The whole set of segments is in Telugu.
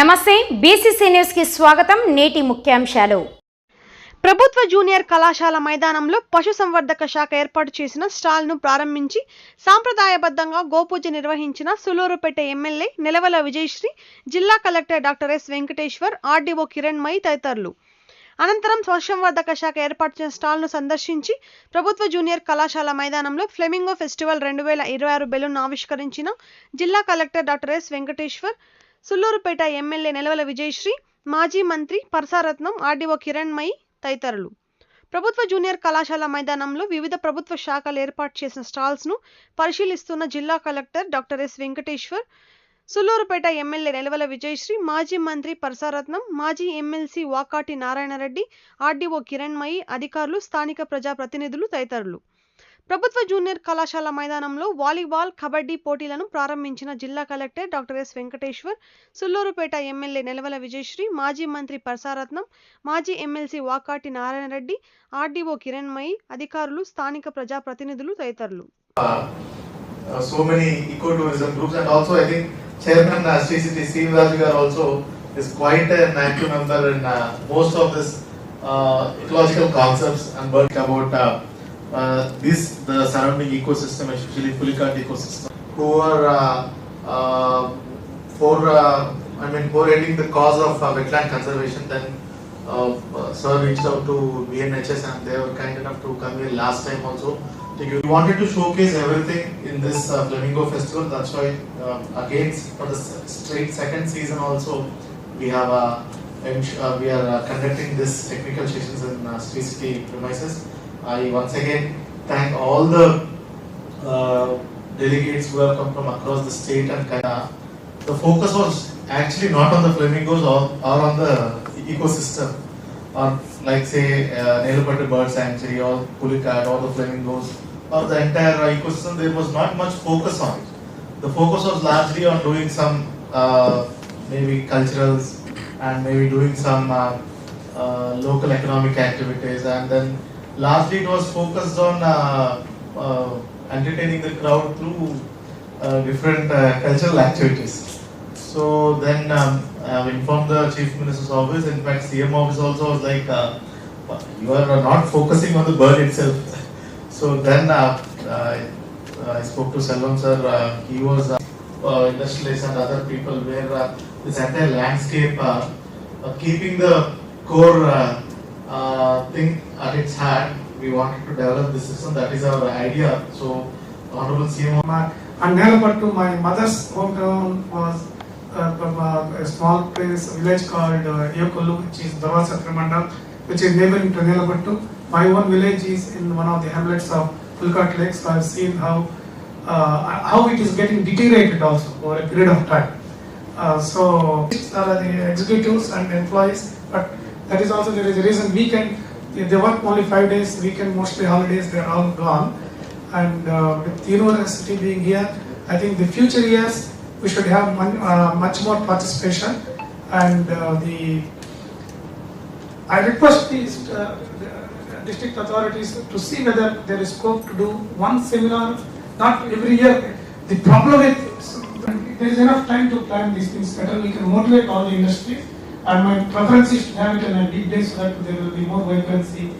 నమస్తే బీసీసీ న్యూస్కి స్వాగతం నేటి ముఖ్యాంశాలు. ప్రభుత్వ జూనియర్ కళాశాల మైదానంలో పశుసంవర్ధక శాఖ ఏర్పాటు చేసిన స్టాల్ను ప్రారంభించి సాంప్రదాయబద్ధంగా గోపూజ నిర్వహించిన సులూరుపేట ఎమ్మెల్యే నిలవల విజయశ్రీ జిల్లా collector doctor S Venkateshwar RDO Kiranmai తదితరులు. అనంతరం స్వసంవర్ధక శాఖ ఏర్పాటు చేసిన స్టాల్ను సందర్శించి ప్రభుత్వ జూనియర్ కళాశాల మైదానంలో ఫ్లెమింగో ఫెస్టివల్ రెండు వేల ఇరవై ఆరు బెలూన్ ఆవిష్కరించిన జిల్లా collector doctor S Venkateshwar Sullurpeta MLA Nelavala Vijayasree మాజీ మంత్రి పరసారత్నం ఆర్డీఓ కిరణ్ మయి తదితరులు. ప్రభుత్వ జూనియర్ కళాశాల మైదానంలో వివిధ ప్రభుత్వ శాఖలు ఏర్పాటు చేసిన స్టాల్స్ను పరిశీలిస్తున్న జిల్లా collector doctor S Venkateshwar Sullurpeta MLA Nelavala Vijayasree మాజీ మంత్రి పరసారత్నం మాజీ ఎమ్మెల్సీ వాకాటి నారాయణరెడ్డి ఆర్డీఓ కిరణ్మయి అధికారులు స్థానిక ప్రజాప్రతినిధులు తదితరులు. ప్రభుత్వ జూనియర్ కళాశాల మైదానంలో వాలీబాల్ కబడ్డీ పోటీలను ప్రారంభించిన జిల్లా collector doctor S Venkateshwar Sullurpeta MLA Nelavala Vijayasree మాజీ మంత్రి పరసారత్నం మాజీ MLC Vakati Narayana Reddy RDO Kiranmayi అధికారులు స్థానిక ప్రజా ప్రతినిధులు తదితరులు uh, this the surrounding ecosystem especially Pulicat ecosystem who are uh, uh, for uh, I mean for ending the cause of uh, wetland conservation then uh, uh, sir reached out to BNHS and they were kind enough to come here last time also so you wanted to showcase everything in this uh, Flamingo Festival. That's why uh, again for the straight second season also we have uh, uh, we are uh, conducting this technical sessions in uh, Sri City premises. I once again thank all the uh, delegates who have come from across the state and of the focus was actually not on the flamingos or, or on the ecosystem or like say uh, bird sanctuary or Pulicat or the flamingos or the entire ecosystem there was not much focus on it. The focus was largely on doing some uh, maybe culturals and maybe doing some uh, uh, local economic activities and then largely it was focused on uh, uh, entertaining the crowd through uh, different cultural activities. So then um, I've informed the chief minister's office. In fact, CM office also was like, you are not focusing on the bird itself. so then I spoke to Selvam sir. He was uh, industrialists and other people where uh, this entire landscape, uh, uh, keeping the core uh, uh, thing at its heart, we wanted to develop this system. That is our idea. So Honorable CM My, and Nelapattu, my mother's hometown was uh, a small place, a village called uh, which is Davasa Trimanda, which is neighboring to Nelapattu. My own village is in one of the hamlets of Pulkat Lake, so I've seen how uh, how it is getting deteriorated also over a period of time. Uh, so these are the executives and employees, but that is also there is a reason weekend they work only five days, weekend mostly holidays they are all gone. And uh, with the university being here, I think the future years we should have uh, much more participation. And uh, the I request these uh, the district authorities to see whether there is scope to do one seminar, not every year. The problem is there is enough time to plan these things better. We can motivate all the industries. And my preference is to have it in a deep day so that there will be more vibrancy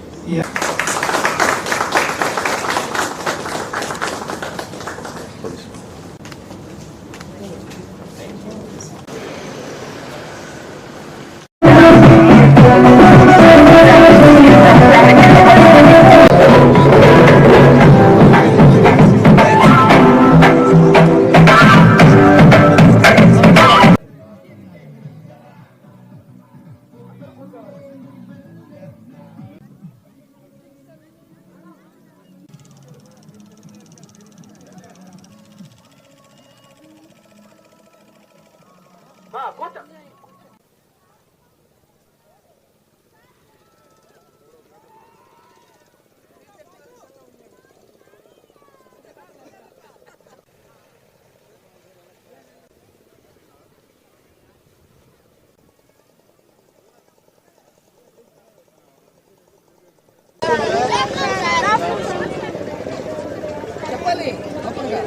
마 고짜 చెప్పాలి తప్పనిగా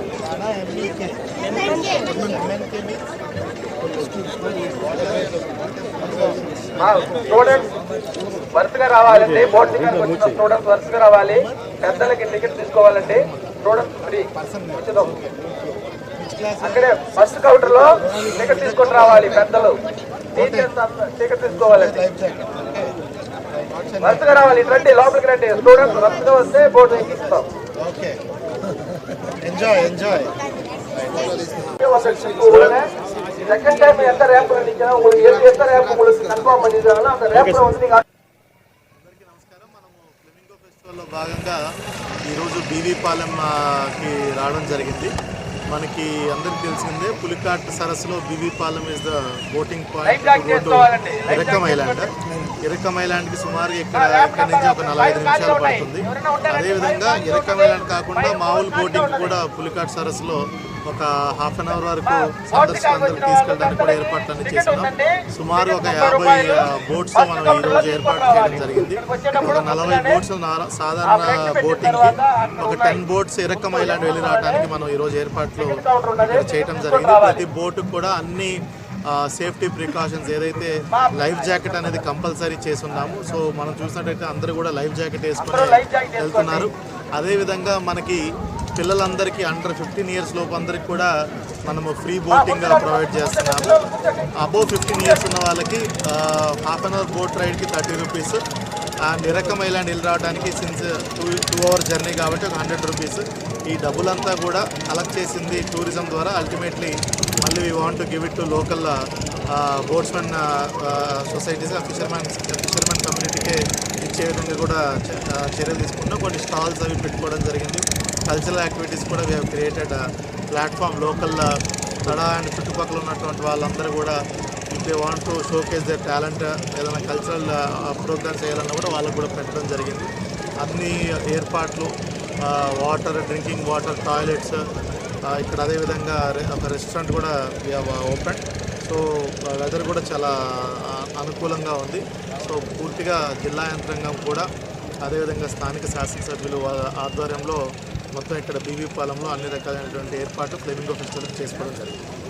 స్టూడెంట్స్ వరుసగా రావాలండి బోర్డు దిగానికి వచ్చిన స్టూడెంట్స్ వరుసగా రావాలి. పెద్దలకి టికెట్ తీసుకోవాలండి స్టూడెంట్స్ ఫ్రీ ఉచితం అక్కడే ఫస్ట్ కౌంటర్లో టికెట్ తీసుకొని రావాలి పెద్దలు. టీచర్స్ టికెట్ తీసుకోవాలండి వరుసగా రావాలి. రండి లోపలికి రండి. స్టూడెంట్స్ వరుసగా వస్తే బోర్డు ఎక్కిస్తాం ఎంజాయ్ ఎంజాయ్ செகண்ட் டைம் எந்த ரேம்ப்ல நிக்கணும் உங்களுக்கு எந்த எந்த ரேம்ப் உங்களுக்கு கன்ஃபார்ம் பண்ணிடுறாங்களோ அந்த ரேம்ப்ல வந்து நீங்க అందరికీ నమస్కారం మనము ఫ్లెమింగో ఫెస్టివల్లో భాగంగా ఈరోజు బీవీ పాలెంకి రావడం జరిగింది మనకి అందరికి తెలిసిందే పులికాట్ సరస్సులో BV Palem is the boating point road Irakkam island Irakkam ఐలాండ్కి సుమారు ఇక్కడ ఇక్కడ నుంచి ఒక నలభై ఐదు నిమిషాలు పడుతుంది అదేవిధంగా ఇరక్కం ఐలాండ్ కాకుండా మామూలు బోటింగ్ కూడా పులికాట్ సరస్సులో ఒక హాఫ్ అన్ అవర్ వరకు సందర్శకులందరూ తీసుకెళ్ళడానికి కూడా ఏర్పాట్లన్నీ చేస్తున్నాం సుమారు ఒక యాభై బోట్స్ మనం ఈ రోజు ఏర్పాటు చేయడం జరిగింది. ఒక నలభై బోట్స్ సాధారణ బోటింగ్ ఒక టెన్ బోట్స్ ఇరక్కం ఐలాండ్ వెళ్ళి రావడానికి మనం ఈ రోజు ఏర్పాట్లు ఇక్కడ చేయడం జరిగింది. ప్రతి బోటుకు కూడా అన్ని సేఫ్టీ ప్రికాషన్స్ ఏదైతే లైఫ్ జాకెట్ అనేది కంపల్సరీ చేస్తున్నాము సో మనం చూసినట్టయితే అందరూ కూడా లైఫ్ జాకెట్ వేసుకుని వెళ్తున్నారు. అదేవిధంగా మనకి పిల్లలందరికీ అండర్ ఫిఫ్టీన్ ఇయర్స్ లోపు అందరికి కూడా మనము ఫ్రీ బోటింగ్ ప్రొవైడ్ చేస్తున్నాము. అబోవ్ ఫిఫ్టీన్ ఇయర్స్ ఉన్న వాళ్ళకి half an hour boat రైడ్కి thirty rupees and Irakam island వెళ్ళి రావడానికి since two two hour journey కాబట్టి ఒక హండ్రెడ్ రూపీస్ ఈ డబ్బులంతా కూడా కలెక్ట్ చేసింది టూరిజం ద్వారా. అల్టిమేట్లీ మళ్ళీ we want to give it to local boatsmen societies fishermen fishermen కమ్యూనిటీకే ఇచ్చే విధంగా కూడా చర్యలు తీసుకున్నాం కొన్ని స్టాల్స్ అవి పెట్టుకోవడం జరిగింది. కల్చరల్ యాక్టివిటీస్ కూడా we created platform local Tada and చుట్టుపక్కల ఉన్నటువంటి వాళ్ళందరూ కూడా if they want to showcase they talent ఏదైనా కల్చరల్ ప్రోగ్రామ్స్ చేయాలన్నా కూడా వాళ్ళకు కూడా పెట్టడం జరిగింది. అన్ని ఏర్పాట్లు వాటర్ డ్రింకింగ్ వాటర్ టాయిలెట్స్ ఇక్కడ అదేవిధంగా ఒక రెస్టారెంట్ కూడా ఓపెన్ సో వెదర్ కూడా చాలా అనుకూలంగా ఉంది. సో పూర్తిగా జిల్లా యంత్రాంగం కూడా అదేవిధంగా స్థానిక శాసనసభ్యులు ఆధ్వర్యంలో మొత్తం ఇక్కడ బీవీ పాలెంలో అన్ని రకాలైనటువంటి ఏర్పాట్లు ఫ్లెమింగో ఫెస్టివల్కి చేసుకోవడం జరిగింది.